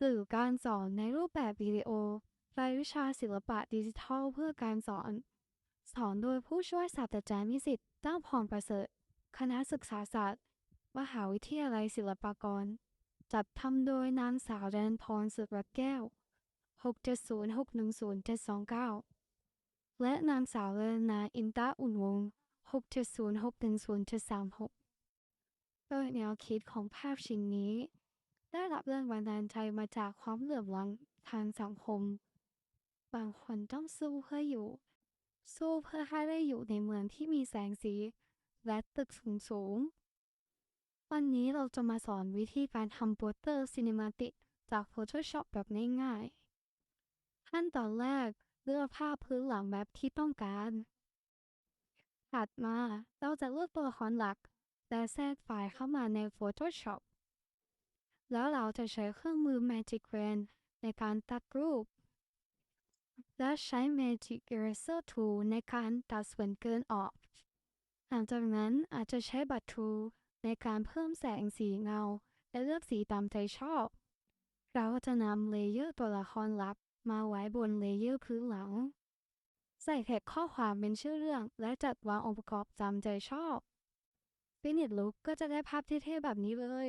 สื่อการสอนในรูปแบบวิดีโอรายวิชาศิลปะดิจิทัลเพื่อการสอน สอนโดยผู้ช่วยศาสตราจารย์นิสิตตั้งพรประเสริฐ คณะศึกษาศาสตร์ มหาวิทยาลัยศิลปากร จัดทำโดยนางสาวแดนพรสุรแก้ว 670610729 และนางสาวเลนาอินตาอุ่นวงศ์670610736โดยแนวคิดของภาพชิ้นนี้ ได้รับแรงบันดาลใจมาจากความเหลื่อมล้ำทางสังคม บางคนต้องสู้เพื่ออยู่ สู้เพื่อให้ได้อยู่ในเมืองที่มีแสงสี และตึกสูงสูง วันนี้เราจะมาสอนวิธีการทำโปสเตอร์ซินิมาติกจาก Photoshop แบบง่ายๆขั้นตอนแรกเลือกภาพพื้นหลังแบบที่ต้องการ ถัดมาเราจะเลือกตัวละครหลัก และแทรกไฟล์เข้ามาใน Photoshop แล้วเราจะใช้เครื่องมือ Magic Wand ในการตัดรูป และใช้ Magic Eraser Tool ในการตัดส่วนเกินออก หลังจากนั้นอาจจะใช้บัตร Tool ในการเพิ่มแสงสีเงา และเลือกสีตามใจชอบ เราจะนำเลเยอร์ตัวละครลับมาไว้บนเลเยอร์พื้นหลัง ใส่แท็กข้อความเป็นชื่อเรื่อง และจัดวางองค์ประกอบตามใจชอบ Finish Look ก็จะได้ภาพเท่ๆแบบนี้เลย